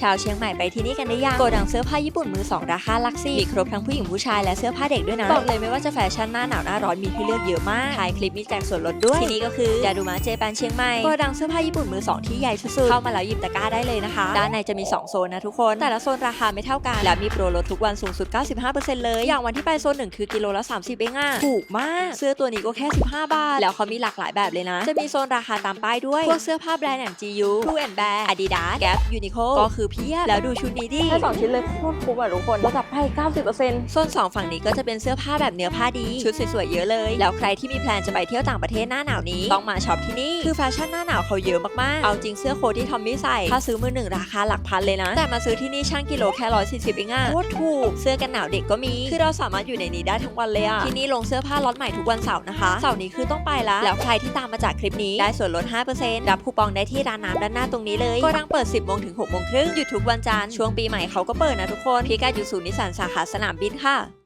ชาวเชียงใหม่ไปที่นี่กันได้ยังโกดังเสื้อผ้าญี่ปุ่นมือสองราคาหลักสิบมีครบทั้งผู้หญิงผู้ชายและเสื้อผ้าเด็กด้วยนะ บอกเลยไม่ว่าจะแฟชั่นหน้าหนาวหน้าร้อนมีให้เลือกเยอะมากถ่ายคลิปมีแจกส่วนลดด้วย ที่นี่ก็คือดาดูมาเจแปนเชียงใหม่โกดังเสื้อผ้าญี่ปุ่นมือสองที่ใหญ่สุดๆเข้ามาแล้วหยิบตะกร้าได้เลยนะคะ ด้านในจะมี 2 โซนนะทุกคน แต่ละโซนราคาไม่เท่ากัน และมีโปรลดทุกวันสูงสุด 95%เลย อย่างวันที่ไปโซนหนึ่งคือกิโลละ 30 เองอะถูกมาก เสื้อตัวนี้ก็แค่ 15 บาท แล้วเขามีหลากหลายแบบเลยนะ จะมีโซนราคาตามป้ายด้วย พวกเสื้อผ้าแบรนด์อย่าง GU True and Bear Adidas Gap Uniqlo ก็คือเพียบแล้วดูชุดนี้ดิแค่สองชิ้นเลยโคตรคุ้มอะทุกคนลดกลับให้ 90%โซนสองฝั่งนี้ก็จะเป็นเสื้อผ้าแบบเนื้อผ้าดี ชุดสวยๆเยอะเลย แล้วใครที่มีแพลนจะไปเที่ยวต่างประเทศหน้าหนาวนี้ ต้องมาช็อปที่นี่ คือแฟชั่นหน้าหนาวเขาเยอะมากๆ เอาจริงเสื้อโค้ทที่ทอมมี่ใส่ ถ้าซื้อมือหนึ่งราคาหลักพันเลยนะ แต่มาซื้อที่นี่ช่างกิโลแค่ร้อยสี่สิบเองอะโคตรถูก เสื้อกันหนาวเด็กก็มี คือเราสามารถอยู่ในนี้ได้ทั้งวันเลยอะที่นี่ลงเสื้อผ้าล็อตใหม่ทุกวันเสาร์นะคะ เสาร์นี้คือต้องไปละแล้วใครที่ตามมาจากคลิปนี้ได้ส่วนลด5%รับคูปองได้ที่ร้านน้ำด้านหน้าตรงนี้เลย ก็ดังเปิด 10โมงถึง6โมงครึ่งหยุดทุกวันจันทร์ช่วงปีใหม่เขาก็เปิดนะทุกคนพิกัดอยู่ศูนย์นิสสันสาขาสนามบินค่ะ